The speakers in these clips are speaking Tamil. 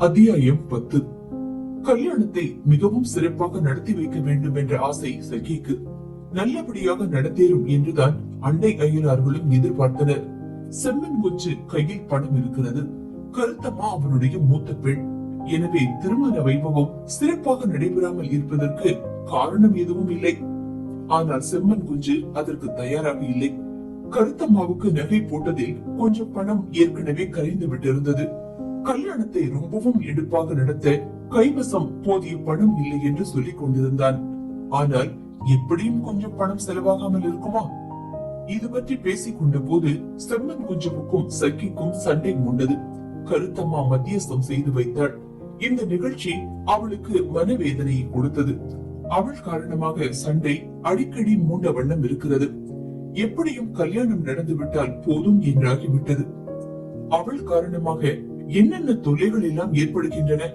அத்தியாயம் பத்து. கல்யாணத்தை மிகவும் சிறப்பாக நடத்தி வைக்க வேண்டும் என்ற ஆசை சகிக்கு. நல்லபடியாக நடத்தேறும் என்றுதான் அண்டை அயலார்களும் எதிர்பார்த்தனர். செம்மன் கொச்சு கையில் பணம் இருக்கிறது. கருத்தம்மா அவனுடைய மூத்த பெண். எனவே திருமண வைபவம் சிறப்பாக நடைபெறாமல் இருப்பதற்கு காரணம் எதுவும் இல்லை. ஆனால் செம்மன் குஞ்சு அதற்கு தயாராக இல்லை. கருத்தம்மாவுக்கு நகை போட்டதில் கொஞ்சம் பணம் ஏற்கனவே கரைந்து விட்டிருந்தது கல்யாணத்தை ரொம்பவும் எடுப்பாக நடத்த கைவசம் போதிய பணம் இல்லை என்று சொல்லிக் கொண்டிருந்தான். ஆனால் எப்படியும் கொஞ்சம் பணம் செலவாகாமல் இருக்குமா? இது பற்றி பேசிக் கொண்ட போது செம்மன் குஞ்சமுக்கும் சக்கிக்கும் சண்டை மூண்டது. கருத்தம்மா மத்தியஸ்தம் செய்து வைத்தாள். இந்த நிகழ்ச்சி அவளுக்கு மனவேதனையை கொடுத்தது. அவள் காரணமாக சண்டை அடிக்கடி மூண்ட வண்ணம் இருக்கிறது. எப்படியும் கல்யாணம் நடந்துவிட்டால் போதும் என்றாகிவிட்டது. அவள் காரணமாக என்னென்ன தொல்லைகள் எல்லாம் ஏற்படுகின்றன?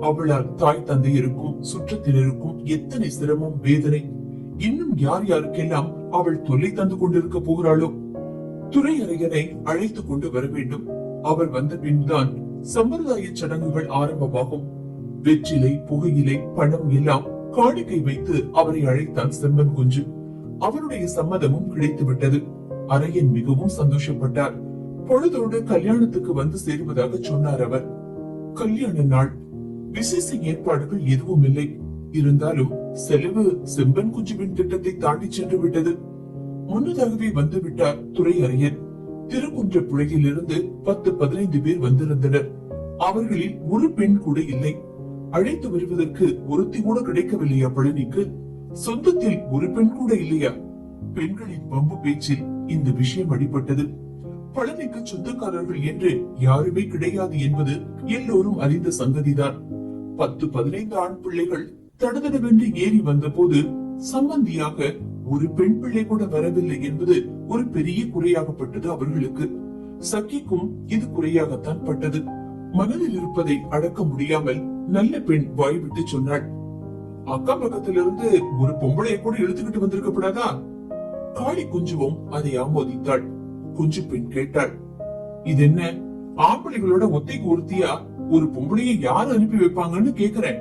அவளால் தாய் தந்தையருக்கும் சுற்றத்தினருக்கும் எத்தனை சிரமம் வேதனை இன்னும் யார் யாருக்கெல்லாம் அவள் தொல்லை தந்து கொண்டிருக்க போகிறாளோ? துறையறையனை அழைத்துக் கொண்டு வர வேண்டும். அவர் வந்த பின்தான் சம்பிரதாய சடங்குகள் ஆரம்பமாகும். வெற்றிலை புகையிலை பணம் எல்லாம் காணிக்கை வைத்து அவரை அழைத்தான் செம்மன் குஞ்சு. அவருடைய சம்மதமும் கிடைத்து விட்டது அரையன் மிகவும் சந்தோஷப்பட்டார். பொழுதோடு கல்யாணத்துக்கு வந்து சேருவதாக சொன்னார் அவர். கல்யாண நாள். விசேஷ ஏற்பாடுகள் எதுவும் இல்லை. இருந்தாலும் செலவு செம்பன் குஞ்சுவின் திட்டத்தை தாண்டி சென்று விட்டது. முன்னதாகவே வந்து விட்டார் துறை அரையன் திருக்குன்ற புழையிலிருந்து பத்து பதினைந்து பேர் வந்திருந்தனர். அவர்களில் ஒரு பெண் கூட இல்லை. அழைத்து வருவதற்கு ஒருத்தி கூட கிடைக்கவில்லையா பழனிக்கு சொந்தத்தில் ஒரு பெண் கூட இல்லையா? பெண்களின் பம்பு பேச்சில் இந்த விஷயம் அடிபட்டது. பழமைக்கு சொந்தக்காரர்கள் என்று யாருமே கிடையாது என்பது எல்லோரும் அறிந்த சங்கதிதான். பத்து பதினைந்து ஆண் பிள்ளைகள் தடதடவென்று ஏறி வந்தபோது சம்பந்தியாக ஒரு பெண் பிள்ளை கூட வரவில்லை என்பது ஒரு பெரிய குறையாகப்பட்டது அவர்களுக்கு. சக்கிக்கும் இது குறையாகத்தான் பட்டது. மனதில் இருப்பதை அடக்க முடியாமல் நல்ல பெண் வாய்விட்டு சொன்னாள். அக்கம் பக்கத்திலிருந்து ஒரு பொம்பளையை கூட இழுத்துக்கிட்டு வந்திருக்கப்படாதா? காளி குஞ்சுவும் அதை ஆமோதித்தாள். குஞ்சு பெண் கேட்டாள். இது என்ன ஆம்பளைகளோட ஒத்தைக்கு ஒருத்தியா ஒரு பொம்பளையை யார் அனுப்பி வைப்பாங்கன்னு கேக்குறேன்.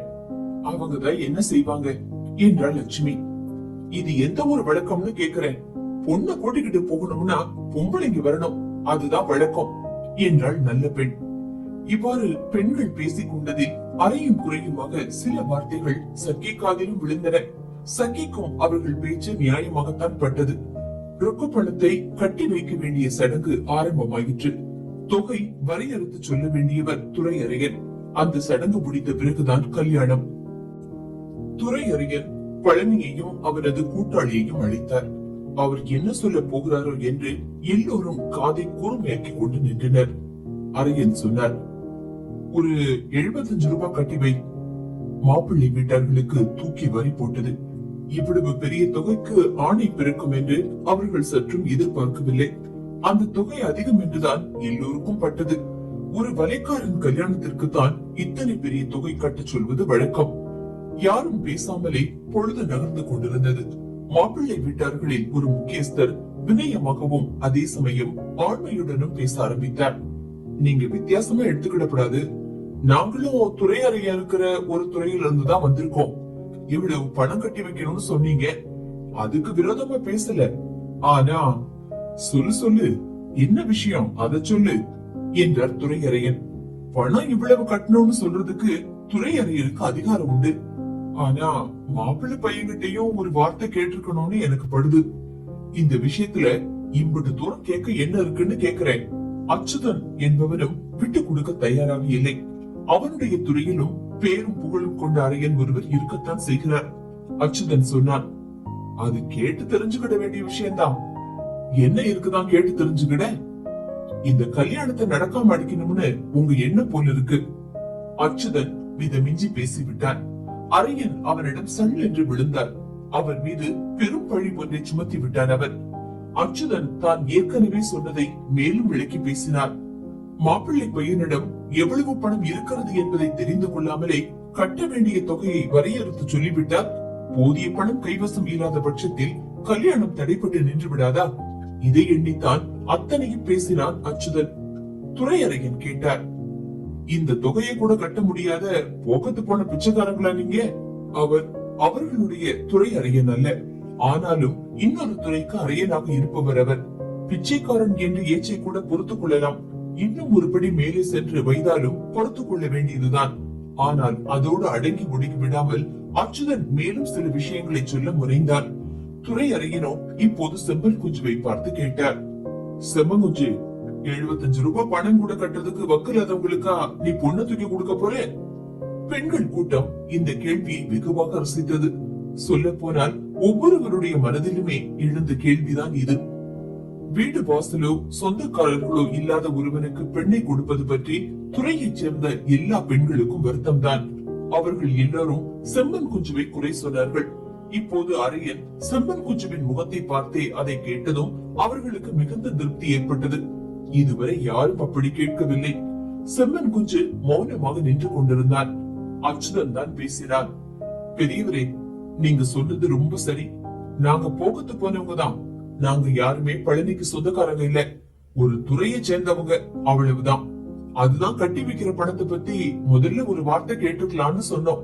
அவங்கதான் என்ன செய்வாங்க? என்றாள் லட்சுமி. இது எந்த ஒரு வழக்கம்னு கேக்குறேன். பொண்ணை கூட்டிக்கிட்டு போகணும்னா பொம்பளைங்க வரணும். அதுதான் வழக்கம் என்றாள் நல்ல பெண். இவ்வாறு பெண்கள் பேசிக் கொண்டதில் அறையும் குறையுமாக சில வார்த்தைகள் சக்கி காதிலும் விழுந்தன. சக்கிக்கும் அவர்கள் பேச்சு நியாயமாகத்தான் பட்டது. ரொக்க பணத்தை கட்டி வைக்க வேண்டிய சடங்கு ஆரம்பமாயிற்று. தொகை வரையறுத்து சொல்ல வேண்டியவர் துறையறையன் அந்த சடங்கு முடிந்த பிறகுதான் கல்யாணம். துறையறிஞர் பழனியையும் அவரது கூட்டாளியையும் அழைத்தார். அவர் என்ன சொல்ல போகிறாரோ என்று எல்லோரும் காதை கூர்மையாக்கி கொண்டு நின்றனர். அரையன் சொன்னார் ஒரு எழுபத்தஞ்சு ரூபாய் கட்டி வை. மாப்பிள்ளை வீட்டார்களுக்கு தூக்கி வரி போட்டது. இவ்வளவு பெரிய தொகைக்கு ஆணை பிறக்கும் என்று அவர்கள் சற்றும் எதிர்பார்க்கவில்லை. அந்த தொகை அதிகம் என்றுதான் எல்லோருக்கும் பட்டது. ஒரு வலைக்காரன் கல்யாணத்திற்கு தான் இத்தனை பெரிய தொகை கட்டச் சொல்வது வழக்கம். யாரும் பேசாமலே பொழுது நகர்ந்து கொண்டிருந்தது. மாப்பிள்ளை வீட்டார்களில் ஒரு முக்கியஸ்தர் வினயமாகவும் அதே சமயம் ஆண்மையுடனும் பேச ஆரம்பித்தார். நீங்க வித்தியாசமா எடுத்துக்கிடப்படாது. நாங்களும் துறை அறையா இருக்கிற ஒரு துறையில இருந்துதான் வந்திருக்கோம். இவ்வளவு பணம் கட்டி வைக்கணும்னு சொன்னீங்க. அதுக்கு விரோதமா பேசல. ஆனா சொல்லு சொல்லு. என்ன விஷயம்? அத சொல்லு என்றார் துறையறையன். பணம் இவ்வளவு கட்டணும்னு சொல்றதுக்கு துறையறையனுக்கு அதிகாரம் உண்டு. ஆனா மாப்பிள்ளை பையன்கிட்டயும் ஒரு வார்த்தை கேட்டிருக்கணும்னு எனக்கு படுது. இந்த விஷயத்துல இம்பட்டு தூரம் கேட்க என்ன இருக்குன்னு கேக்குறேன் அச்சுதன் என்பவனும் விட்டு கொடுக்க தயாராக இல்லை. அவனுடைய துறையிலும் பேரும் புகழும் கொண்ட அறையன் ஒருவர் இருக்கத்தான் செய்கிறார். அச்சுதன் சொன்னான் அது கேட்டு தெரிஞ்சுக்கிட வேண்டிய விஷயம்தான். என்ன இருக்குதான் கேட்டு தெரிஞ்சுக்கிட? இந்த கல்யாணத்தை நடக்காம அடிக்கணும்னு உங்க என்ன போல இருக்கு. அச்சுதன் மிதமிஞ்சி பேசிவிட்டான். அரையன் அவனிடம் சல் என்று விழுந்தார். அவர் மீது பெரும் பழி ஒன்றை சுமத்தி விட்டார் அவர். அச்சுதன் தான் ஏற்கனவே சொன்னதை மேலும் விளக்கி பேசினார். மாப்பிள்ளை பையனிடம் எவ்வளவு பணம் இருக்கிறது என்பதை தெரிந்து கொள்ளாமலே கட்ட வேண்டிய தொகையை வரையறுத்து சொல்லிவிட்டார் போதிய பணம் கைவசம் இல்லாத பட்சத்தில் கல்யாணம் தடைப்பட்டு நின்று விடாதா? இதை எண்ணித்தான் அத்தனையும் பேசினான் அச்சுதன். துறையறையன் கேட்டார் இந்த தொகையை கூட கட்ட முடியாத போக்கத்து போன பிச்சைக்காரங்களா நீங்க? அவர் அவர்களுடைய துறை அறையன் அல்ல. ஆனாலும் இன்னொரு துறைக்கு அறையனாக இருப்பவர் அவர். பிச்சைக்காரன் என்று ஏச்சை கூட பொறுத்துக் கொள்ளலாம். இன்னும் ஒருபடி மேலே சென்று வைத்தாலும் பொறுத்துக் கொள்ள வேண்டியதுதான். ஆனால் அதோடு அடங்கி ஒடுங்கி விடாமல் அச்சுதன் மேலும் சில விஷயங்களை சொல்ல முனைந்தான். துறை அறையினோ இப்போது செம்பல் குஞ்சுவை பார்த்து கேட்டார். செம்மங்குஞ்சு எழுபத்தஞ்சு ரூபாய் பணம் கூட கட்டுறதுக்கு வக்கில்லாதவங்களுக்கா நீ பொண்ணு தூக்கி கொடுக்க போற? பெண்கள் கூட்டம் இந்த கேள்வியை வெகுவாக ரசித்தது. சொல்ல போனால் ஒவ்வொருவருடைய மனதிலுமே எழுந்த கேள்விதான் இது. வீடு வாசலோ சொந்தக்காரர்களோ இல்லாத ஒருவனுக்கு பெண்ணை கொடுப்பது பற்றி துறையைச் சேர்ந்த எல்லா பெண்களுக்கும் வருத்தம்தான். அவர்கள் எல்லாரும் செம்மன் குஞ்சுவை குறை சொன்னார்கள். இப்போது அரியன் செம்மன் குஞ்சுவின் முகத்தை பார்த்தே அதை கேட்டதும் அவர்களுக்கு மிகுந்த திருப்தி ஏற்பட்டது. இதுவரை யாரும் அப்படி கேட்கவில்லை. செம்மன் குஞ்சு மௌனமாக நின்று கொண்டிருந்தான். அச்சுதன் தான் பேசினான். பெரியவரே நீங்க சொன்னது ரொம்ப சரி. நாங்க போகத்து போனவங்க தான் நாங்க யாருமே பழனிக்கு சொந்தக்காரங்க இல்ல. ஒரு துறையை சேர்ந்தவங்க அவ்வளவுதான். அதுதான் கட்டி வைக்கிற பணத்தை பத்தி முதல்ல ஒரு வார்த்தை கேட்டுக்கலாம்னு சொன்னோம்.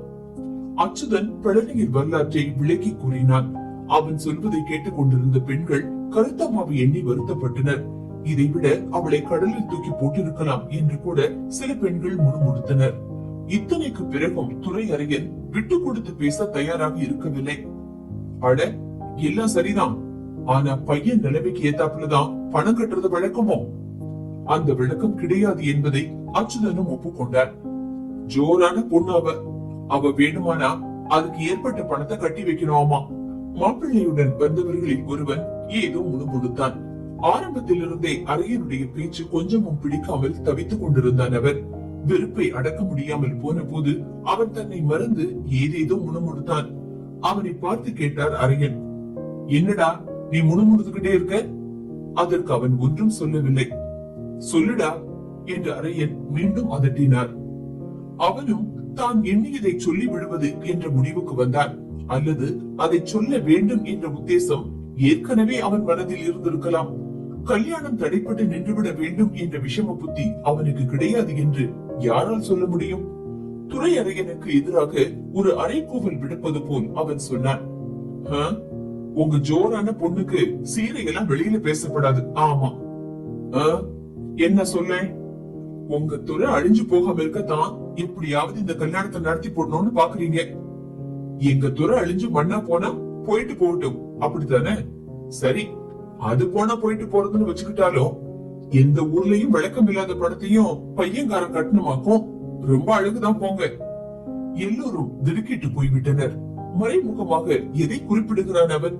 அச்சுதன் பழனியின் வரலாற்றை விளக்கி கூறினான். அவன் சொல்வதை கேட்டுக் கொண்டிருந்த பெண்கள் கருத்தம்மாவை எண்ணி வருத்தப்பட்டனர். இதைவிட அவளை கடலில் தூக்கி போட்டிருக்கலாம் என்று கூட சில பெண்கள் முணுமுணுத்தனர். இத்தனைக்கு பிறகும் துறை அறையன் விட்டு கொடுத்து பேச தயாராக இருக்கவில்லை. அட எல்லாம் சரிதான். ஆனா பையன் நிலைமைக்கு ஏத்தாப்புலதான் பணம் கட்டுறது வழக்கமோ? அந்த விளக்கம் கிடையாது என்பதை அச்சுதனும் ஒப்புக்கொண்டார். ஜோரான பொண்ணு அவ அவ வேணுமானா அதுக்கு ஏற்பட்ட பணத்தை கட்டி வைக்கணுமா மாப்பிள்ளையுடன் வந்தவர்களில் ஒருவன் ஏதோ முணுமுணுத்தான். ஆரம்பத்திலிருந்தே அரையனுடைய பேச்சு கொஞ்சமும் பிடிக்காமல் தவித்துக் கொண்டிருந்தான் அவர். வெறுப்பை அடக்க முடியாமல் போன போது அவன் தன்னை மறந்து ஏதேதோ முணுமுணுத்தான். அவனை பார்த்து கேட்டார் அரையன். என்னடா நீ முணுமுணுத்துக்கிட்டே இருக்க? அதற்கு அவன் ஒன்றும் சொல்லவில்லை. சொல்லுடா என்று அரையன் மீண்டும் அதட்டினார் அவனும் தான் எண்ணியதை சொல்லி விடுவது என்ற முடிவுக்கு வந்தான். அல்லது அதை சொல்ல வேண்டும் என்ற உத்தேசம் ஏற்கனவே அவன் மனதில் இருந்திருக்கலாம். கல்யாணம் தடைப்பட்டு நின்றுவிட வேண்டும் என்ற விஷம புத்தி அவனுக்கு கிடையாது என்று யாரால் சொல்ல முடியும்? துறை அரையனுக்கு எதிராக ஒரு அரைக்கூவல் விடுப்பது போல் அவன் சொன்னான். உங்க ஜோரான பொண்ணுக்கு சீரையெல்லாம் வெளியில பேசப்படாது. ஆமா. என்ன சொல்ல? உங்க துறை அழிஞ்சு போகாம இருக்கத்தான் எப்படியாவது இந்த கல்யாணத்தை நடத்தி போடணும்னு பாக்குறீங்க. எங்க துறை அழிஞ்சு மண்ணா போனா போயிட்டு போகட்டும். அப்படித்தானே? சரி. அது போனா போயிட்டு போறதுன்னு வச்சுக்கிட்டாலும் எந்த ஊர்லயும் விளக்கம் இல்லாத படத்தையும் பையன்காரன் கட்டணமாக்கும். ரொம்ப அழகுதான் போங்க. எல்லோரும் திடுக்கிட்டு போய்விட்டனர். மறைமுகமாக எதை குறிப்பிடுகிறான் அவன்?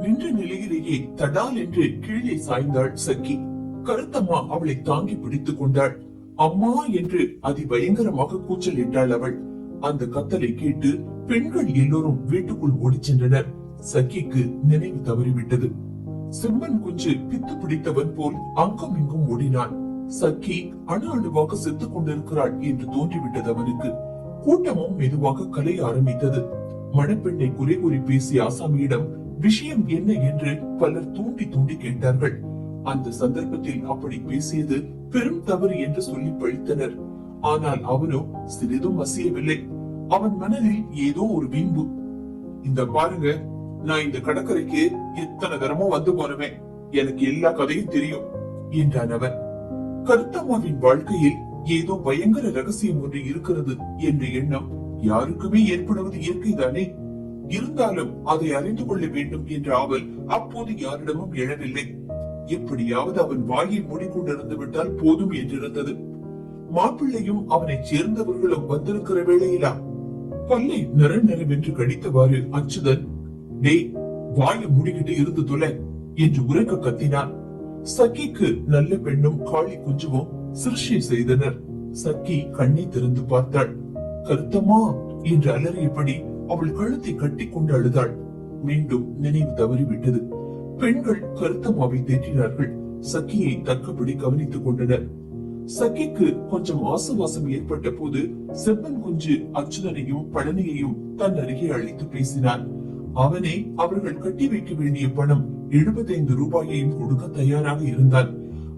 நின்ற நிலையிலேயே தடால் என்று கீழே சாய்ந்தாள் சக்கி கருத்தம்மா அவளை தாங்கி பிடித்துக் கொண்டாள். அம்மா என்று அதிபயங்கரமாக கூச்சலிட்டாள் அவள். அந்த கத்தலை கேட்டு பெண்கள் எல்லோரும் வீட்டுக்குள் ஓடிச் சென்றனர். சக்கிக்கு நினைவு தவறிவிட்டது. செம்மன் குஞ்சு பித்து பிடித்தவன் போல் அங்கும் இங்கும் ஓடினான். சக்கி அணு அணுவாக செத்துக் கொண்டிருக்கிறாள் என்று தோன்றிவிட்டது அவனுக்கு. கூட்டமும் மெதுவாக கலைய ஆரம்பித்தது. மணப்பெண்ணை குறை கூறி பேசிய ஆசாமியிடம் விஷயம் என்ன? என்று பலர் தூண்டி தூண்டி கேட்டார்கள். அந்த சந்தர்ப்பத்தில் அப்படி பேசியது பெரும் தவறு என்று சொல்லி பழித்தனர். ஆனால் அவனோ சிறிதும் அசியவில்லை. அவன் மனதில் ஏதோ ஒரு வீம்பு. இந்த பாருங்க நான் இந்த கடற்கரைக்கு எத்தனை தரமோ வந்து போனவேன். எனக்கு எல்லா கதையும் தெரியும் என்றான் அவன். கருத்தம்மாவின் வாழ்க்கையில் ஏதோ பயங்கர ரகசியம் ஒன்று இருக்கிறது என்ற எண்ணம் யாருக்குமே ஏற்படுவது இயற்கைதானே இருந்தாலும் அதை அறிந்து கொள்ள வேண்டும் என்ற ஆவல் அப்போது யாரிடமும் எழவில்லை. எப்படியாவது அவன் வாயை மூடிக்கொண்டிருந்து விட்டால் போதும் என்றிருந்தது. மாப்பிள்ளையும் அவனைச் சேர்ந்தவர்களும் வந்திருக்கிற வேளையிலா? பல்லை நிற நிறவென்று கடித்தவாறு அச்சுதன் டேய் வாயை மூடிக்கிட்டு இருந்து தொலை என்று உரக்க கத்தினான். சக்கிக்கு நல்ல பெண்ணும் காளி குஞ்சுவும் சிருஷ்டி செய்தனர். சக்கி கண்ணை திறந்து பார்த்தாள். கருத்தம்மா என்று அலறியபடி அவள் கழுத்தை கட்டி கொண்டு அழுதாள். மீண்டும் நினைவு தவறிவிட்டது. பெண்கள் கருத்தம்மாவை தேற்றினார்கள். சக்கியை தக்கபடி கவனித்துக் கொண்டனர். சக்கிக்கு கொஞ்சம் ஆசுவாசம் ஏற்பட்ட போது செம்மன் குஞ்சு அச்சுதனையும் பழனியையும் தன் அருகே அழைத்து பேசினான் அவனே அவர்கள் கட்டி வைக்க வேண்டிய பணம் எழுபத்தைந்து ரூபாயையும் கொடுக்க தயாராக இருந்தான்.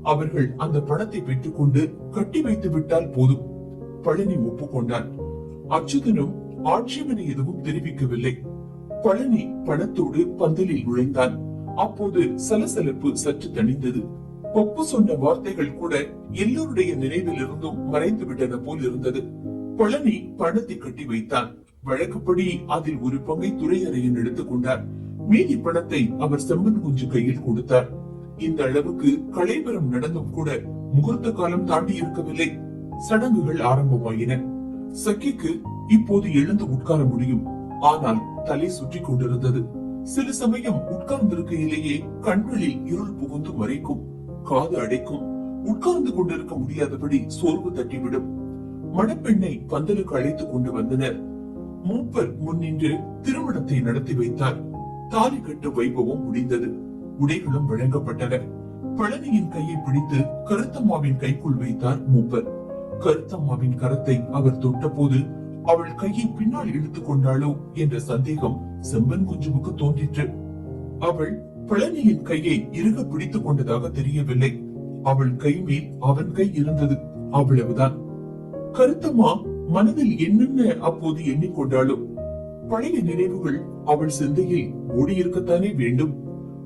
அவர்கள் அந்த பணத்தை பெற்றுக்கொண்டு கட்டி வைத்து விட்டால் போதும். பழனி ஒப்புக்கொண்டான். அச்சுதனும் ஆட்சேபனை எதுவும் தெரிவிக்கவில்லை. பழனி பணத்தோடு பந்தலில் நுழைந்தான். அப்போது சலசலப்பு சற்று தணிந்தது. ஒப்பு சொன்ன வார்த்தைகள் கூட எல்லோருடைய நினைவில் இருந்தும் மறைந்து விட்டன போல் இருந்தது. பழனி பணத்தை கட்டி வைத்தான். வழக்கப்படி அதில் ஒரு பங்கை துறையறையன் எடுத்துக் கொண்டார். மீதி பணத்தை அவர் செம்மன் குஞ்சு கையில் கொடுத்தார். இந்த அளவுக்கு கலைவரம் நடந்தும் கூட முகூர்த்த காலம் தாண்டி இருக்கவில்லை. சடங்குகள் ஆரம்பமாயின. சக்கிக்கு இப்போது எழுந்து உட்கார முடியும். ஆனால் தலை சுற்றி கொண்டிருந்தது. சில சமயம் உட்கார்ந்திருக்கையிலேயே கண்களில் இருள் புகுந்து மறைக்கும். காது அடைக்கும். உட்கார்ந்து கொண்டிருக்க முடியாதபடி சோர்வு தட்டிவிடும். மணப்பெண்ணை பந்தலுக்கு அழைத்துக் கொண்டு வந்தனர். மூப்பர் முன்னின்று திருமணத்தை நடத்தி வைத்தார். தாலி கட்டு வைபவம் முடிந்தது. உடைகளும் வழங்கப்பட்டன. பழனியின் கையை பிடித்து கருத்தம்மாவின் கைக்குள் வைத்தார் மூப்பர். கருத்தம்மாவின் கரத்தை அவர் தொட்டபோது அவள் கையை பின்னால் இழுத்துக் கொண்டாளோ என்ற சந்தேகம் செம்பன் குஞ்சுவுக்கு தோன்றிற்று. அவள் பழனியின் கையை இறுக பிடித்துக் கொண்டதாக தெரியவில்லை. அவள் கை மேல் அவன் கை இருந்தது அவ்வளவுதான். கருத்தம்மா மனதில் என்னென்ன அப்போது எண்ணிக்கொண்டாளோ? பழைய நினைவுகள் அவள் சிந்தையில் ஓடியிருக்கத்தானே வேண்டும்.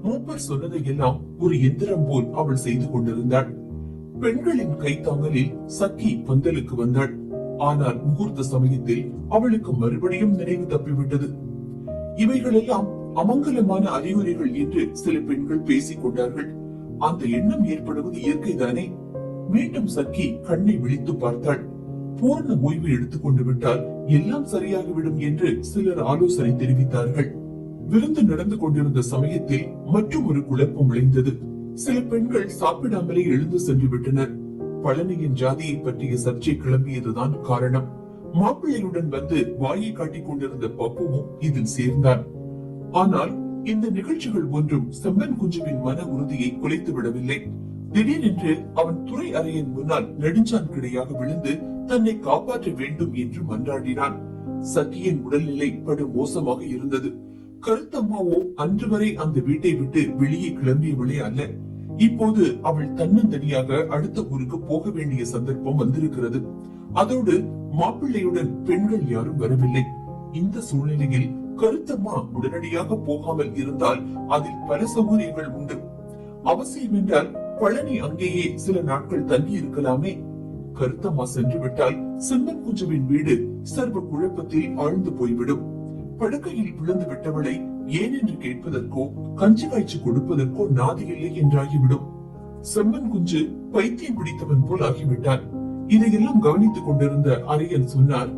மூப்பர் சொன்னதையெல்லாம் ஒரு எந்திரம் போல் அவள் செய்து கொண்டிருந்தாள். பெண்களின் கைத்தாங்கலில் சக்கி பந்தலுக்கு வந்தாள். ஆனால் முகூர்த்த சமயத்தில் அவளுக்கு மறுபடியும் நினைவு தப்பிவிட்டது. இவைகளெல்லாம் அமங்கலமான அறிகுறிகள் என்று சில பெண்கள் பேசிக் கொண்டார்கள். அந்த எண்ணம் ஏற்படுவது இயற்கைதானே? மீண்டும் சக்கி கண்ணை விழித்து பார்த்தாள். பூர்ண ஓய்வு எடுத்துக் கொண்டு விட்டால் எல்லாம் சரியாகிவிடும் என்று சிலர் ஆலோசனை தெரிவித்தார்கள். விருந்து நடந்து கொண்டிருந்த சமயத்தில் மற்றும் ஒரு குழப்பம் விளைந்தது. சில பெண்கள் சாப்பிடாமலே எழுந்து சென்று விட்டனர் பழனியின் ஜாதியை பற்றிய சர்ச்சை கிளம்பியதுதான் காரணம். மாப்பிள்ளையுடன் வந்து வாயை காட்டிக் கொண்டிருந்த பப்புவும் இதில் சேர்ந்தான். ஆனால் இந்த நிகழ்ச்சிகள் ஒன்றும் செம்மன் குஞ்சுவின் மன உறுதியை குலைத்து விடவில்லை. திடீரென்று அவன் துறை அறையின் முன்னால் நெடுஞ்சான் கிடையாக விழுந்து தன்னை காப்பாற்ற வேண்டும் என்று மன்றாடினான். சத்தியின் உடல்நிலை படு மோசமாக இருந்தது. கருத்தம்மாவோ அன்று வரை அந்த வீட்டை விட்டு வெளியே கிளம்பியவளே அல்ல. இப்போது அவள் தன்னந்தனியாக அடுத்த ஊருக்கு போக வேண்டிய சந்தர்ப்பம் வந்திருக்கிறது. அதோடு மாப்பிள்ளையுடன் பெண்கள் யாரும் வரவில்லை. இந்த சூழ்நிலையில் கருத்தம்மா உடனடியாக போகாமல் இருந்தால் அதில் பல சௌகரியங்கள் உண்டு. அவசியம் என்றால் பழனி அங்கேயே சில நாட்கள் தங்கி இருக்கலாமே. கருத்தம்மா சென்று விட்டால் செம்மன் குஞ்சுவின் வீடு சர்வ குழப்பத்தில் ஆழ்ந்து போய்விடும். படுக்கையில் விழுந்து விட்டவளை ஏன் என்று கேட்பதற்கோ கஞ்சி காய்ச்சி கொடுப்பதற்கோ நாதி இல்லை என்றாகிவிடும். செம்மன் குஞ்சு பைத்தியம் பிடித்தவன் போல் ஆகிவிட்டான். இதையெல்லாம் கவனித்துக் கொண்டிருந்த அரியன் சொன்னார்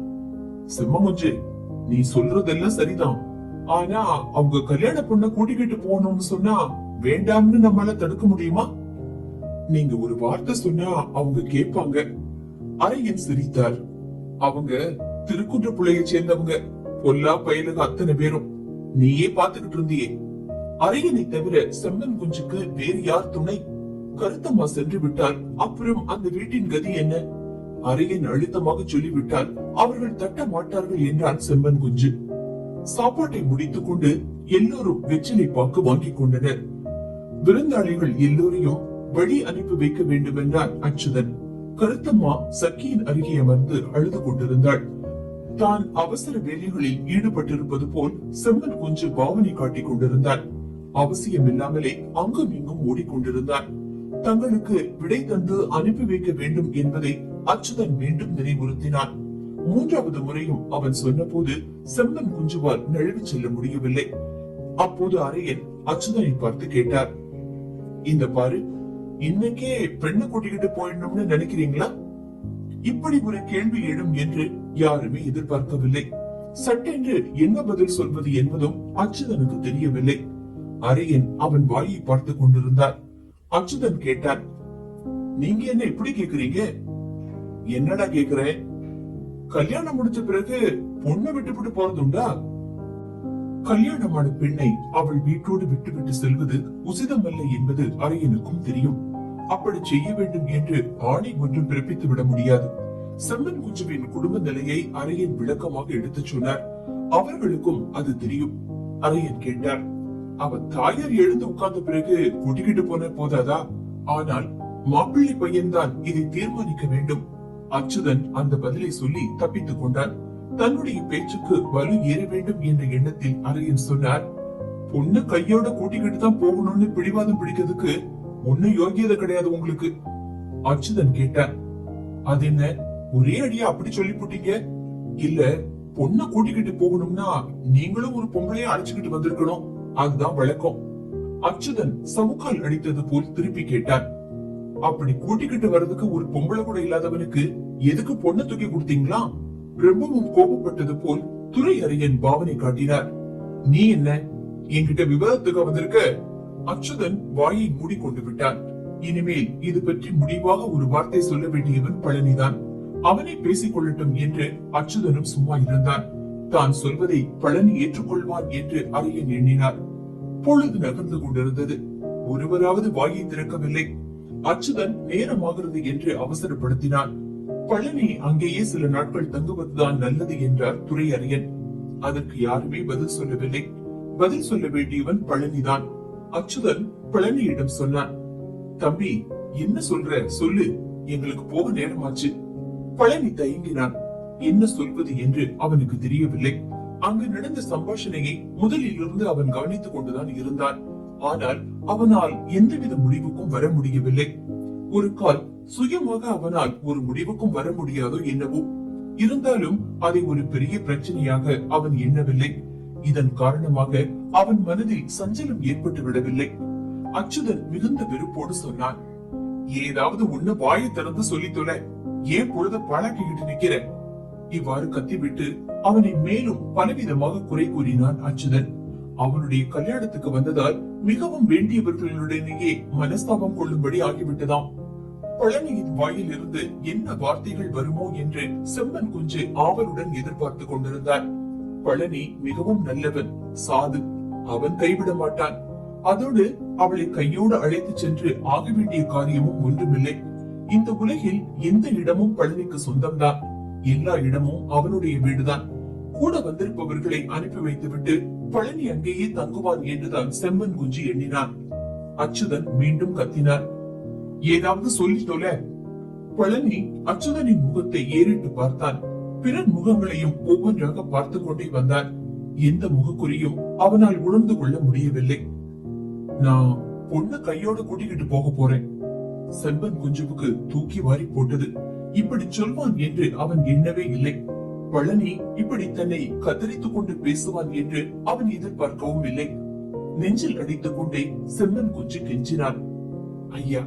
செம்மகுஞ்சு நீ சொல்றதெல்லாம் சரிதான். ஆனா அவங்க கல்யாண பொண்ண கூட்டிக்கிட்டு போகணும்னு சொன்னா வேண்டாம்னு நம்மளால தடுக்க முடியுமா? நீங்க ஒரு வார்த்தை சொன்னா அவங்க கேட்பாங்க. அரையன் சிரித்தார். அவங்க திருக்குன்ற பிள்ளையை சேர்ந்தவங்க. பொல்லா பயலுக அத்தனை பேரும். நீயே பாத்துக்கிட்டு இருந்தியே. அரையனை தவிர செம்மன் குஞ்சுக்கு வேறு யார் துணை? கருத்தம்மா சென்று விட்டால் அப்புறம் அந்த வீட்டின் கதி என்ன? அரையன் அழுத்தமாக சொல்லிவிட்டால் அவர்கள் தட்ட மாட்டார்கள் என்றான் செம்மன் குஞ்சு. சாப்பாட்டை முடித்துக் கொண்டு எல்லோரும் வெற்றிலை பாக்கு வாங்கிக் கொண்டனர். விருந்தாளிகள் எல்லோரையும் வழி அனுப்பி வைக்க வேண்டும் என்றான் அச்சுதன். கருத்தம்மா சக்கியின் அருகே அமர்ந்து அழுது கொண்டிருந்தாள். தான் அவசர வேலைகளில் ஈடுபட்டிருப்பது போல் செம்மன் கொஞ்சம் பாவனை காட்டிக் கொண்டிருந்தார் அவசியம் இல்லாமலே அங்கும் இங்கும் ஓடிக்கொண்டிருந்தார் தங்களுக்கு விடை தந்து அனுப்பி வைக்க வேண்டும் என்பதை அச்சுதன் மீண்டும் நினைவுறுத்தினான். மூன்றாவது முறையும் அவன் சொன்னபோது செம்மன் குஞ்சுவால் நழுவி செல்ல முடியவில்லை. அப்போது அரையன் அச்சுதனை பார்த்து கேட்டார். இந்த பாரு இன்னைக்கே பெண்ணை கூட்டிக்கிட்டு போயிடணும்னு நினைக்கிறீங்களா? இப்படி ஒரு கேள்வி எழும் என்று யாருமே எதிர்பார்க்கவில்லை. சட்டென்று என்ன பதில் சொல்வது என்பதும் அச்சுதனுக்கு தெரியவில்லை. அரியன் அவன் வாயை பார்த்து கொண்டிருந்தார் அச்சுதன் கேட்டான் நீங்க என்ன இப்படி கேக்குறீங்க? என்னடா கேக்குறேன் கல்யாணம் முடிச்ச பிறகு பொண்ணை விட்டுவிட்டு போறதுண்டா? கல்யாணமான பெண்ணை அவள் வீட்டோடு விட்டுவிட்டு செல்வது உசிதம் அல்ல என்பது அரையனுக்கும் தெரியும். அப்படி செய்ய வேண்டும் என்று ஆணை ஒன்றும் பிறப்பித்து விட முடியாது. செம்மன் குஞ்சுவின் குடும்ப நிலையை அரையன் விளக்கமாக எடுத்துச் சொன்னார். அவர்களுக்கும் அது தெரியும். அரையன் கேட்டார் அவன் தாயார் எழுந்து உட்கார்ந்த பிறகு குடிக்கிட்டு போன போதாதா? ஆனால் மாப்பிள்ளை பையன்தான் இதை தீர்மானிக்க வேண்டும். அச்சுதன் அந்த பதிலை சொல்லி தப்பித்துக் கொண்டான். தன்னுடைய பேச்சுக்கு வலு ஏற வேண்டும் என்ற எண்ணத்தில் அரையன் சொன்னார் பொண்ணு கையோட கூட்டிக்கிட்டு தான் போகணும்னு பிடிவாதம் பிடிக்கிறதுக்கு ஒன்னும் யோகியதை கிடையாது உங்களுக்கு. அச்சுதன் கேட்டார் அது என்ன ஒரே அடியா அப்படி சொல்லி போட்டீங்க? இல்ல பொண்ண கூட்டிக்கிட்டு போகணும்னா நீங்களும் ஒரு பொம்பளைய அழைச்சுக்கிட்டு வந்திருக்கணும். அதுதான் வழக்கம். அச்சுதன் சமுக்கால் அடித்தது போல் திருப்பி கேட்டார் அப்படி கூட்டிக்கிட்டு வர்றதுக்கு ஒரு பொம்பளை கூட இல்லாதவனுக்கு எதுக்கு பொண்ணை தூக்கி கொடுத்தீங்களா? ரொம்பவும் கோபப்பட்டது போல் துறை அறையன் பாவனை காட்டினார். நீ என்ன? என்கிட்ட விவாதத்துக்கு வந்திருக்க? அச்சுதன் வாயை மூடிக்கொண்டு விட்டான். இனிமேல் இது பற்றி முடிவாக ஒரு வார்த்தை சொல்ல வேண்டியவன் பழனிதான். அவனை பேசிக் கொள்ளட்டும் என்று அச்சுதனும் சும்மா இருந்தான். தான் சொல்வதை பழனி ஏற்றுக்கொள்வான் என்று அரியன் எண்ணினார். பொழுது நகர்ந்து கொண்டிருந்தது. ஒருவராவது வாயை திறக்கவில்லை. அச்சுதன் நேரமாகிறது என்று அவசரப்படுத்தினான். பழனி அங்கேயே சில நாட்கள் தங்குவதுதான் நல்லது என்றார் துறை அரியன் அதற்கு யாருமே பதில் சொல்லவில்லை. பதில் சொல்ல வேண்டியவன் பழனிதான். அச்சுதன் பழனியிடம் சொன்னான். தம்பி என்ன சொல்ற? சொல்லு. எங்களுக்கு போக நேரமாச்சு. பழனி தயங்கினான் என்ன சொல்வது என்று அவனுக்கு தெரியவில்லை. அங்கு நடந்த சம்பாஷணையை முதலிலிருந்து அவன் கவனித்துக் கொண்டுதான் இருந்தான். ஆனால் அவனால் எந்தவித முடிவுக்கும் வர முடியவில்லை. ஒரு கால் சுயமாக அவனால் ஒரு முடிவுக்கும் வர முடியாதோ என்னவோ. இருந்தாலும் அதை ஒரு பெரிய பிரச்சனையாக அவன் எண்ணவில்லை. இதன் காரணமாக அவன் மனதில் சஞ்சலம் ஏற்பட்டு விடவில்லை. அச்சுதன் மிகுந்த வெறுப்போடு சொன்னான். ஏதாவது உன்ன வாயை திறந்து சொல்லி தொலை. ஏன் பொழுது பாழாக்கிக்கிட்டு நிக்கிற இவ்வாறு கத்திவிட்டு அவனை மேலும் பலவிதமாக குறை கூறினான் அச்சுதன். அவனுடைய கல்யாணத்துக்கு வந்ததால் மிகவும் வேண்டியவர்களுடனேயே மனஸ்தாபம் கொள்ளும்படி ஆகிவிட்டதாம். பழனியின் வாயில் இருந்து என்ன வார்த்தைகள் வருமோ என்று செம்மன் குஞ்சு ஆவலுடன் எதிர்பார்த்து கொண்டிருந்தார் பழனி மிகவும் நல்லவன் சாது. அவன் கைவிட மாட்டான். அதோடு அவளை கையோடு அழைத்து சென்று ஆக வேண்டிய காரியமும் ஒன்றுமில்லை. இந்த உலகில் எந்த இடமும் பழனிக்கு சொந்தம்தான். எல்லா இடமும் அவனுடைய வீடுதான். கூட வந்திருப்பவர்களை அனுப்பி வைத்துவிட்டு பழனி அங்கேயே தங்குவான் என்றுதான் செம்மன் குஞ்சு எண்ணினான். அச்சுதன் மீண்டும் கத்தினார் ஏதாவது சொல்லி தொலை. பழனி அச்சுதனின் முகத்தை ஏறிட்டு பார்த்தான். பிறர் முகங்களையும் ஒவ்வொன்றாக பார்த்து கொண்டே வந்தான். எந்த முகக்குறியும் அவனால் உணர்ந்து கொள்ள முடியவில்லை. நான் பொண்ணு கையோட கூட்டிக்கிட்டு போக போறேன். செல்வன் குஞ்சுவுக்கு தூக்கி வாரி போட்டது. இப்படி சொல்வான் என்று அவன் எண்ணவே இல்லை. பழனி இப்படி தன்னை கத்தரித்துக் கொண்டு பேசுவான் என்று அவன் எதிர்பார்க்கவும் இல்லை. நெஞ்சில் அடித்துக் கொண்டே செம்மன் குஞ்சு கெஞ்சினான். ஐயா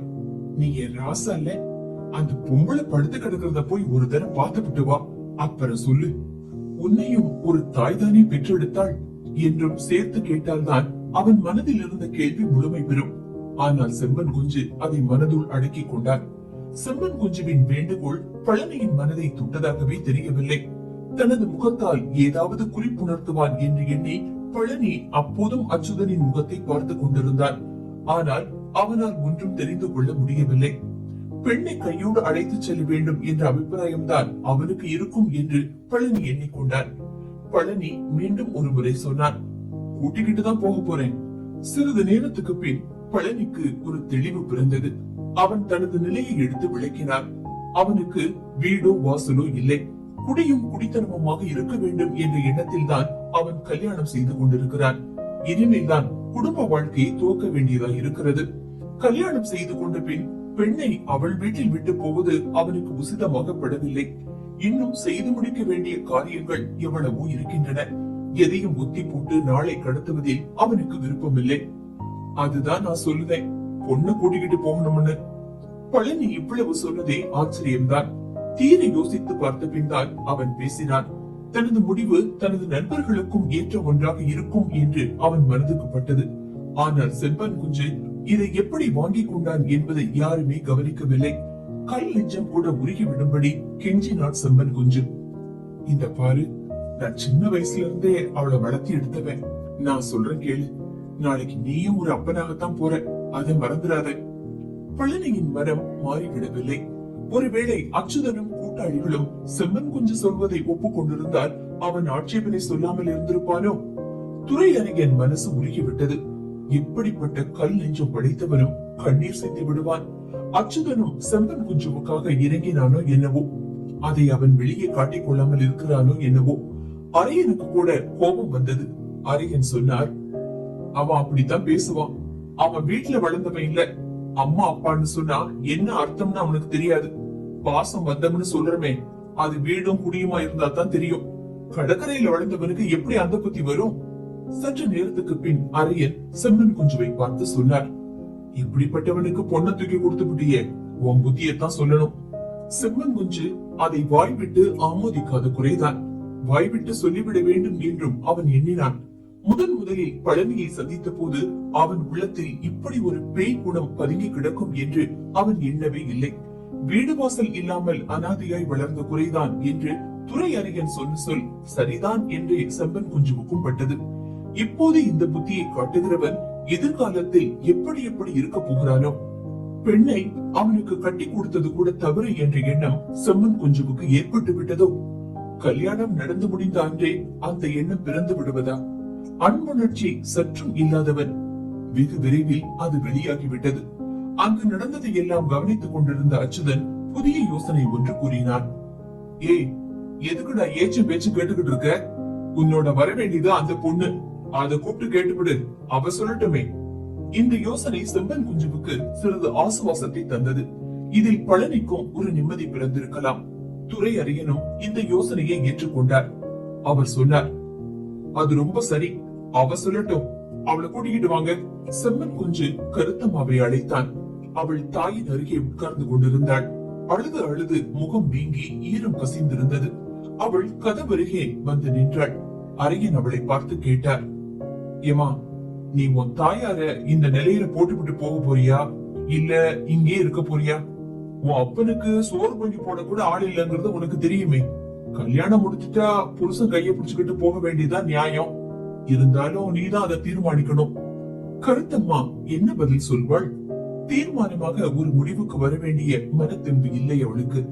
நீ என் ராசா இல்ல அந்த பொம்பளை படுத்து கிடக்கிறத போய் ஒரு தரம் பார்த்துவிட்டு வா. அப்புறம் சொல்லு. உன்னையும் ஒரு தாய் தானே பெற்றெடுத்தாள்? என்றும் சேர்த்து கேட்டால்தான் அவன் மனதில் இருந்த கேள்வி முழுமை பெறும். ஆனால் செம்பன் குஞ்சு அதை மனதுள் அடக்கிக் கொண்டார் செம்பன் குஞ்சுவின் வேண்டுகோள் பழனியின் மனதை தொட்டதாகவே தெரியவில்லை. தனது முகத்தால் ஏதாவது குறிப்புணர்த்துவான் என்று எண்ணி பழனி அப்போதும் அச்சுதனின் முகத்தை பார்த்துக் கொண்டிருந்தார் ஆனால் அவனால் ஒன்றும் தெரிந்து கொள்ள முடியவில்லை. பெண்ணை கையோடு அழைத்துச் செல்ல வேண்டும் என்ற அபிப்பிராயம்தான் அவனுக்கு இருக்கும் என்று பழனி எண்ணிக்கொண்டார் பழனி மீண்டும் ஒரு முறை சொன்னான் கூட்டிக்கிட்டு தான் போக போறேன். சிறிது நேரத்துக்கு பின் பழனிக்கு ஒரு தெளிவு பிறந்தது. அவன் தனது நிலையை எடுத்து விளக்கினான். அவனுக்கு வீடோ வாசலோ இல்லை. குடியும் குடித்தனமுமாக இருக்க வேண்டும் என்ற எண்ணத்தில் தான் அவன் கல்யாணம் செய்து கொண்டிருக்கிறான். இனிமேல் தான் குடும்ப வாழ்க்கையை துவக்க வேண்டியதாக இருக்கிறது. கல்யாணம் செய்து கொண்ட பின் பெண்ணை அவள் வீட்டில் விட்டு போவது அவனுக்கு உசிதமாக படவில்லை இன்னும் செய்து முடிக்க வேண்டிய காரியங்கள் எவ்வளவோ இருக்கின்றன. எதையும் ஒத்தி போட்டு நாளை கடத்துவதில் அவனுக்கு விருப்பமில்லை. அதுதான் நான் சொல்லுதேன். பொண்ணு கூட்டிக்கிட்டு போகணும்னு. பழனி இவ்வளவு சொன்னதே ஆச்சரியம்தான். தீர யோசித்து பார்த்த பின்தான் அவன் பேசினான். தனது முடிவு தனது நண்பர்களுக்கும் ஏற்ற ஒன்றாக இருக்கும் என்று அவன் மனதுக்கு பட்டது. ஆனால் செம்பன் குஞ்சு இதை எப்படி வாங்கிக் கொண்டான் என்பதை யாருமே கவனிக்கவில்லை. கை நெஞ்சம் கூட உருகி விடும்படி கெஞ்சினான் செம்பன் குஞ்சு. இந்த பாரு நான் சின்ன வயசுல இருந்தே அவளை வளர்த்தி எடுத்தவன். நான் சொல்றேன் கேளு. நாளைக்கு நீயும் ஒரு அப்பனாகத்தான் போற. அதை மறந்துடாத. பழனியின் மனம் மாறிவிடவில்லை. ஒருவேளை அச்சுதனும் கூட்டாளிகளும் செம்மன் குஞ்சு சொல்வதை ஒப்புக்கொண்டிருந்தால் அவன் ஆட்சேபனை சொல்லாமல் இருந்திருப்பானோ? துறை அறிஞன் மனசு உருகிவிட்டது. இப்படிப்பட்ட கல் நெஞ்சம் படைத்தவனும் கண்ணீர் சிந்தி விடுவான். அச்சுதனும் செம்பன் குஞ்சுவுக்காக இறங்கினானோ என்னவோ? அதை அவன் வெளியே காட்டிக் கொள்ளாமல் இருக்கிறானோ என்னவோ? அரையனுக்கு கூட கோபம் வந்தது. அரையன் சொன்னார் அவன் அப்படித்தான் பேசுவான். அவன் வீட்டுல வளர்ந்தவன் இல்ல. அம்மா அப்பான்னு சொன்னா என்ன அர்த்தம்னு அவனுக்கு தெரியாது. பாசம் வந்தம்னு சொல்றமே அது வீடும் குடியுமா இருந்தா தான் தெரியும். கடற்கரையில வளர்ந்தவனுக்கு எப்படி அந்த புத்தி வரும்? சற்று நேரத்துக்கு பின் அரையன் செம்மன் குஞ்சுவை பார்த்து சொன்னார் இப்படிப்பட்டவனுக்கு பொண்ணை தூக்கி கொடுத்து விட்டியே உன் புத்தியத்தான் சொல்லணும். செம்மன் குஞ்சு அதை வாய்விட்டு ஆமோதிக்காத குறைதான். வாய்விட்டு சொல்லிவிட வேண்டும் என்றும் அவன் எண்ணினான். முதன் முதலில் பழனியை சந்தித்த போது அவன் உள்ளத்தில் இப்படி ஒரு பேய் குணம் பதுங்கி கிடக்கும் என்று அவன் எண்ணவே இல்லை. வீடு வாசல் இல்லாமல் அனாதையாய் வளர்ந்த குறைதான் என்று துறை அறிஞன் சொன்ன சொல் சரிதான் என்று செம்பன் குஞ்சுவுக்கும் பட்டது இப்போது இந்த புத்தியை காட்டுகிறவன் எதிர்காலத்தில் எப்படி எப்படி இருக்க போகிறானோ? பெண்ணை அவனுக்கு கட்டி கொடுத்தது கூட தவறு என்ற எண்ணம் செம்மன் குஞ்சுவுக்கு ஏற்பட்டு விட்டதோ கல்யாணம் நடந்து முடிந்த அன்றே அந்த எண்ணம் பிறந்து விடுவதா? அன்புணர்ச்சி சற்றும் இல்லாதவன் வெகு விரைவில் அது வெளியாகிவிட்டது. அங்கு நடந்ததை எல்லாம் கவனித்துக் கொண்டிருந்த அச்சுதன் புதிய யோசனை ஒன்று கூறினான். ஏய் எதுக்குடா ஏச்சு பேச்சு கேட்டுக்கிட்டு இருக்க? உன்னோட வரவேண்டியது அந்த பொண்ணு. அத கூப்பிட்டு கேட்டுவிடு. அவ சொல்லட்டுமே. இந்த யோசனை செம்பன் குஞ்சுவுக்கு சிறிது ஆசுவாசத்தை தந்தது. இதில் பழனிக்கும் ஒரு நிம்மதி பிறந்திருக்கலாம். துறை அறியனும் இந்த யோசனையை ஏற்றுக்கொண்டார். அவர் சொன்னார் அது ரொம்ப சரி. அவ சொல்லட்டும். அவளை கூட்டிக்கிட்டு வாங்க. செம்மன் குஞ்சு கருத்தம்மாவை அழைத்தான். அவள் தாயின் அருகே உட்கார்ந்து கொண்டிருந்தாள். அழுது அழுது முகம் வீங்கி ஈரம் கசிந்திருந்தது. அவள் கதவருகே வந்து நின்றாள். அரையன் அவளை பார்த்து கேட்டார். ஏமா நீ உன் தாயார இந்த நிலையில போட்டுவிட்டு போக போறியா? இல்ல இங்கே இருக்க போறியா? உன் அப்பனுக்கு சோறு பண்ணி போட கூட ஆள் இல்லைங்கிறது உனக்கு தெரியுமே. கல்யாணம் முடிச்சுட்டா புருஷன் கைய பிடிச்சுக்கிட்டு போக வேண்டியதா நியாயம்? இருந்தாலும் நீதான் அதை தீர்மானிக்கணும். கருத்தம்மா என்ன பதில் சொல்வாள்? தீர்மானமாக ஒரு முடிவுக்கு வர வேண்டிய மனத்தெம்பு இல்லை அவளுக்கு.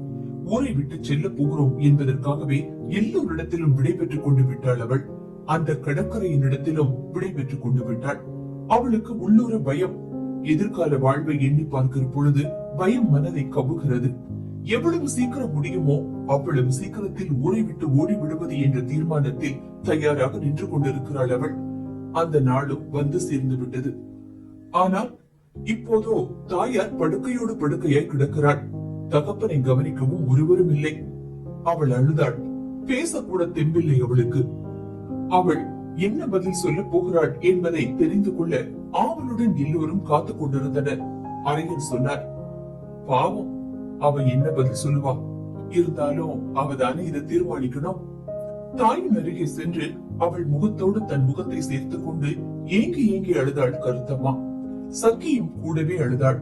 ஊரை விட்டு செல்ல போகிறோம் என்பதற்காகவே எல்லோரிடத்திலும் விடைபெற்றுக் கொண்டு விட்டாள் அவள். அந்த கடற்கரையின் இடத்திலும் கொண்டு விட்டாள். அவளுக்கு உள்ளூர பயம். எதிர்கால வாழ்வை எண்ணி பார்க்கிற பொழுது பயம் மனதை கவுகிறது. எவ்வளவு சீக்கிரம் முடியுமோ அவளும் சீக்கிரத்தில் ஊரை விட்டு ஓடி விடுவது என்ற தீர்மானத்தில் தயாராக நின்று கொண்டிருக்கிறாள் அவள். அந்த நாளும் வந்து சேர்ந்து விட்டது. ஆனால் இப்போதோ தாயார் படுக்கையோடு படுக்கையாய் கிடக்கிறாள். தகப்பனை கவனிக்கவும் ஒருவரும் இல்லை. அவள் அழுதாள். பேசக்கூட தெம்பில்லை அவளுக்கு. அவள் என்ன பதில் சொல்ல போகிறாள் என்பதை தெரிந்து கொள்ள ஆவலுடன் எல்லோரும் காத்துக் கொண்டிருந்தனர். அரையன் சொன்னார் பாவம் அவ என்ன பதில் சொல்லுவா இருந்தாலும் அவதானே இதை தீர்மானிக்கணும். தாயின் அருகே சென்று அவள் முகத்தோடு தன் முகத்தை சேர்த்து கொண்டு ஏங்கி ஏங்கி அழுதாள் கருத்தம்மா. சக்கியும் கூடவே அழுதாள்.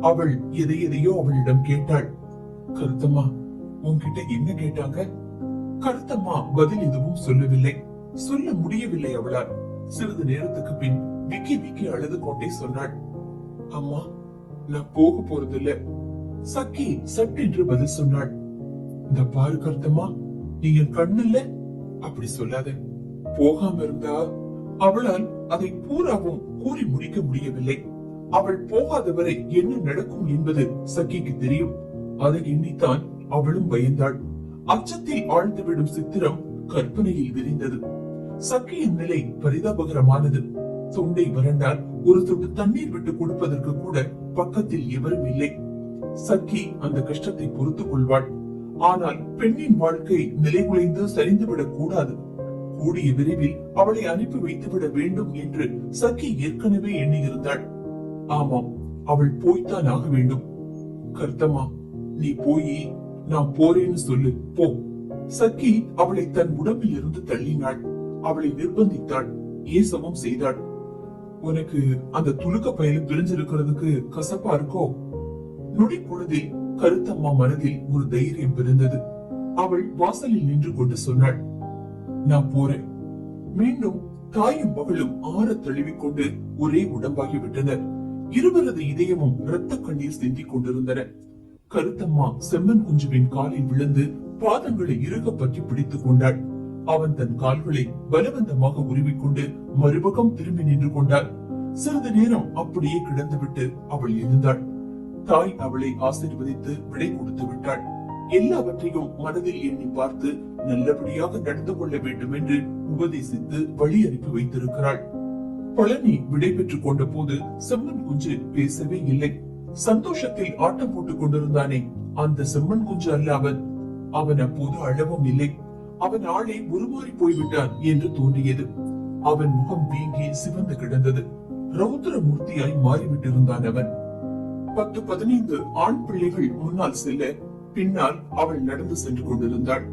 அவள் எதை எதையோ அவளிடம் கேட்டாள். கருத்தம்மா உன்கிட்ட என்ன கேட்டாங்க? கருத்தம்மா பதில் எதுவும் சொல்லவில்லை. சொல்ல முடியவில்லை அவளால். சிறிது நேரத்துக்கு பின் விக்கி விக்கி அழுது கொண்டே சொன்னாள். அம்மா நான் போக போறதில்ல. சக்கி சட்டென்று பதில் சொன்னாள். இந்த பாரு கருத்தம்மா நீ என் கண்ணு இல்ல அப்படி சொல்லாத. போகாம இருந்தா அவளால் அதை பூராவும் கூறி முடிக்க முடியவில்லை. அவள் போகாத வரை என்ன நடக்கும் என்பது சக்கிக்கு தெரியும். அதை எண்ணித்தான் அவளும் பயந்தாள். அச்சத்தில் ஆழ்ந்துவிடும் சித்திரம் கற்பனையில் விரிந்தது. சக்கியின் நிலை பரிதாபகரமானது. தொண்டை வறண்டால் ஒரு சொட்டு தண்ணீர் விட்டு கொடுப்பதற்கு கூட பக்கத்தில் எவரும் இல்லை. சக்கி அந்த கஷ்டத்தை பொறுத்துக் கொள்வாள். ஆனால் பெண்ணின் வாழ்க்கை நிலைகுலைந்து சரிந்துவிடக் கூடாது. கூடிய விரைவில் அவளை அனுப்பி வைத்துவிட வேண்டும் என்று சக்கி ஏற்கனவே எண்ணியிருந்தாள். ஆமாம் அவள் போய்த்தான் ஆக வேண்டும். கர்த்தமா நீ போய் நான் போறேன்னு சொல்லு போ. சக்கி அவளை தன் உடம்பில் இருந்து தள்ளினாள். அவளை நிர்பந்தித்தாள் ஏசமும் செய்தாள். உனக்கு அந்த துலுக்க பயலும் பிரிஞ்சிருக்கிறதுக்கு கசப்பா இருக்கோ? நொடி பொழுதில் கருத்தம்மா மனதில் ஒரு தைரியம் பிறந்தது. அவள் வாசலில் நின்று கொண்டு சொன்னாள் நான் போறேன். மீண்டும் தாயும் மகளும் ஆற தழுவிக்கொண்டு ஒரே உடம்பாகி விட்டனர். இருவரது இதயமும் இரத்த கண்ணீர் சிந்திக் கொண்டிருந்தன. கருத்தம்மா செம்மன் குஞ்சுவின் காலில் விழுந்து பாதங்களை இறுக பற்றி பிடித்துக் கொண்டாள். அவன் தன் கால்களை பலவந்தமாக உருவிக்கொண்டு மறுபக்கம் திரும்பி நின்று கொண்டாள். சிறிது நேரம் அப்படியே கிடந்துவிட்டு அவள் எழுந்தாள். தாய் அவளை ஆசீர்வதித்து விடை கொடுத்து விட்டாள். எல்லாவற்றையும் மனதில் எண்ணி பார்த்து நல்லபடியாக நடந்து கொள்ள வேண்டும் என்று உபதேசித்து வழி அனுப்பி வைத்திருக்கிறாள். பழனி விடை பெற்றுக் கொண்ட போது செம்மன் குஞ்சு பேசவே இல்லை. சந்தோஷத்தில் ஆட்டம் போட்டுக் கொண்டிருந்தானே. அந்த செம்மன் குஞ்சு அல்ல அவன் அவன் அப்போது அழவும் இல்லை. அவன் ஆளே உருமாறி போய்விட்டான் என்று தோன்றியது. அவன் முகம் வீங்கி சிவந்து கிடந்தது. ரௌத்ரமூர்த்தியாய் மாறிவிட்டிருந்தான் அவன். பத்து பதினைந்து ஆண் பிள்ளைகள் முன்னால் செல்ல பின்னால் அவள் நடந்து சென்று கொண்டிருந்தாள்.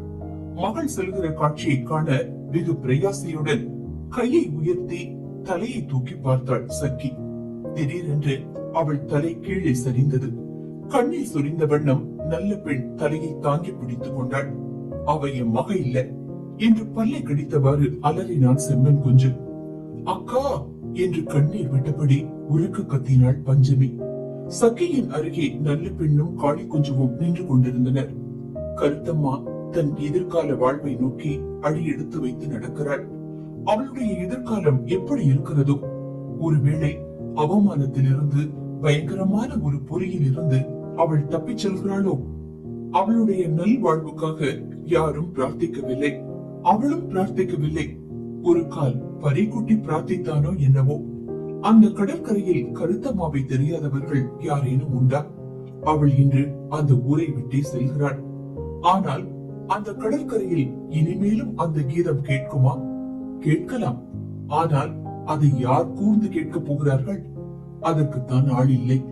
மகள் செல்கிற காட்சியை காண வெகு பிரயாசையுடன் கையை உயர்த்தி தலையை தூக்கி பார்த்தாள் சக்கி. திடீரென்று அவள் தலை கீழே சரிந்தது. கண்ணீர் சொரிந்த வண்ணம் நல்ல பெண் தலையை தாங்கி பிடித்துக் கொண்டாள். அவ என் மக இல்ல. என்று பல்லை கடித்தவாறு அலறினான் செம்மன் குஞ்சு. அக்கா! என்று கண்ணீர் விட்டபடி உருக்க கத்தினாள் பஞ்சமி. சக்கையின் அருகே நல்ல பெண்ணும் காளி குஞ்சுவும் நின்று கொண்டிருந்தனர். கருத்தம்மா தன் எதிர்கால வாழ்வை நோக்கி அடி எடுத்து வைத்து நடக்கிறாள். அவளுடைய எதிர்காலம் எப்படி இருக்கிறதோ ஒருவேளை அவமானத்திலிருந்து பயங்கரமான ஒரு பொறியில் இருந்து அவள் தப்பிச் செல்கிறாளோ? அவளுடைய நல்வாழ்வுக்காக யாரும் பிரார்த்திக்கவில்லை. அவளும் பிரார்த்திக்கவில்லை. ஒரு கால் பறிக்குட்டி பிரார்த்தித்தானோ என்னவோ? அந்த கடற்கரையில் கருத்தம்மாவை தெரியாதவர்கள் யாரேனும் உண்டா? அவள் இன்று அந்த ஊரை விட்டே செல்கிறாள். ஆனால் அந்த கடற்கரையில் இனிமேலும் அந்த கீதம் கேட்குமா? கேட்கலாம். ஆனால் அதை யார் கூர்ந்து கேட்கப் போகிறார்கள்? அதற்குத்தான் ஆள் இல்லை.